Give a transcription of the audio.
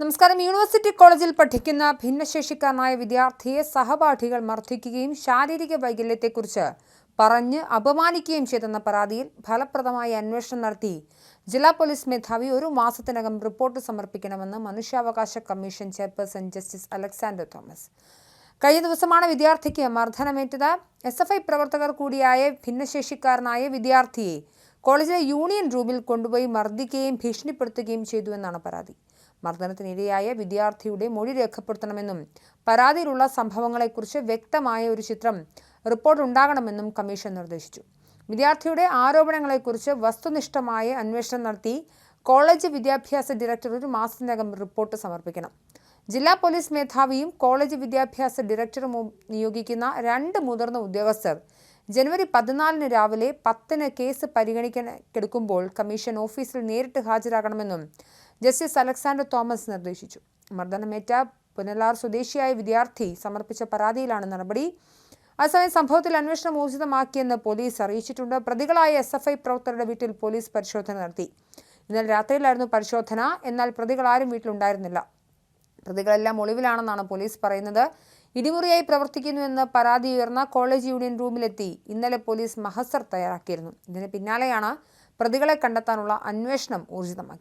നമസ്കാരം. യൂണിവേഴ്സിറ്റി കോളേജിൽ പഠിക്കുന്ന ഭിന്നശേഷിക്കാരനായ വിദ്യാർത്ഥിയെ സഹപാഠികൾ മർദ്ദിക്കുകയും ശാരീരിക വൈകല്യത്തെക്കുറിച്ച് പറഞ്ഞ് അപമാനിക്കുകയും ചെയ്തെന്ന പരാതിയിൽ ഫലപ്രദമായ അന്വേഷണം നടത്തി. ജില്ലാ പോലീസ് മേധാവി ഒരു മാസത്തിനകം റിപ്പോർട്ട് സമർപ്പിക്കണമെന്ന് മനുഷ്യാവകാശ commission chairperson justice Alexander Thomas. കഴിഞ്ഞ ദിവസമാണ് വിദ്യാർത്ഥിക്ക് മർദ്ദനമേറ്റത്. എസ് എഫ് ഐ പ്രവർത്തകർ കൂടിയായ ഭിന്നശേഷിക്കാരനായ വിദ്യാർത്ഥിയെ കോളേജിലെ യൂണിയൻ റൂമിൽ കൊണ്ടുപോയി മർദ്ദിക്കുകയും ഭീഷണിപ്പെടുത്തുകയും ചെയ്തുവെന്നാണ് പരാതി. മർദ്ദനത്തിനിരയായ വിദ്യാർത്ഥിയുടെ മൊഴി രേഖപ്പെടുത്തണമെന്നും പരാതിയിലുള്ള സംഭവങ്ങളെക്കുറിച്ച് വ്യക്തമായ ഒരു ചിത്രം റിപ്പോർട്ട് ഉണ്ടാകണമെന്നും കമ്മീഷൻ നിർദ്ദേശിച്ചു. വിദ്യാർത്ഥിയുടെ ആരോപണങ്ങളെക്കുറിച്ച് വസ്തുനിഷ്ഠമായ അന്വേഷണം നടത്തി കോളേജ് വിദ്യാഭ്യാസ ഡയറക്ടർ ഒരു മാസത്തിനകം റിപ്പോർട്ട് സമർപ്പിക്കണം. ജില്ലാ പോലീസ് മേധാവിയും കോളേജ് വിദ്യാഭ്യാസ ഡയറക്ടറും നിയോഗിക്കുന്ന രണ്ട് മുതിർന്ന ഉദ്യോഗസ്ഥർ ജനുവരി പതിനാലിന് രാവിലെ പത്തിന് കേസ് പരിഗണിക്കാൻ കെടുക്കുമ്പോൾ കമ്മീഷൻ ഓഫീസിൽ നേരിട്ട് ഹാജരാകണമെന്നും ജസ്റ്റിസ് അലക്സാണ്ടർ തോമസ് നിർദ്ദേശിച്ചു. മർദ്ദനമേറ്റ പുനലാർ സ്വദേശിയായ വിദ്യാർത്ഥി സമർപ്പിച്ച പരാതിയിലാണ് നടപടി. അസമയം സംഭവത്തിൽ അന്വേഷണം ഊർജിതമാക്കിയെന്ന് പോലീസ് അറിയിച്ചിട്ടുണ്ട്. പ്രതികളായ എസ് എഫ് ഐ പ്രവർത്തകരുടെ വീട്ടിൽ പോലീസ് പരിശോധന നടത്തി. ഇന്നലെ രാത്രിയിലായിരുന്നു പരിശോധന. എന്നാൽ പ്രതികളാരും വീട്ടിലുണ്ടായിരുന്നില്ല. പ്രതികളെല്ലാം ഒളിവിലാണെന്നാണ് പോലീസ് പറയുന്നത്. ഇടിമുറിയായി പ്രവർത്തിക്കുന്നുവെന്ന് പരാതി ഉയർന്ന കോളേജ് യൂണിയൻ റൂമിലെത്തി. ഇന്നലെ പോലീസ് മഹസർ തയ്യാറാക്കിയിരുന്നു. ഇതിന് പിന്നാലെയാണ് പ്രതികളെ കണ്ടെത്താനുള്ള അന്വേഷണം ഊർജിതമാക്കി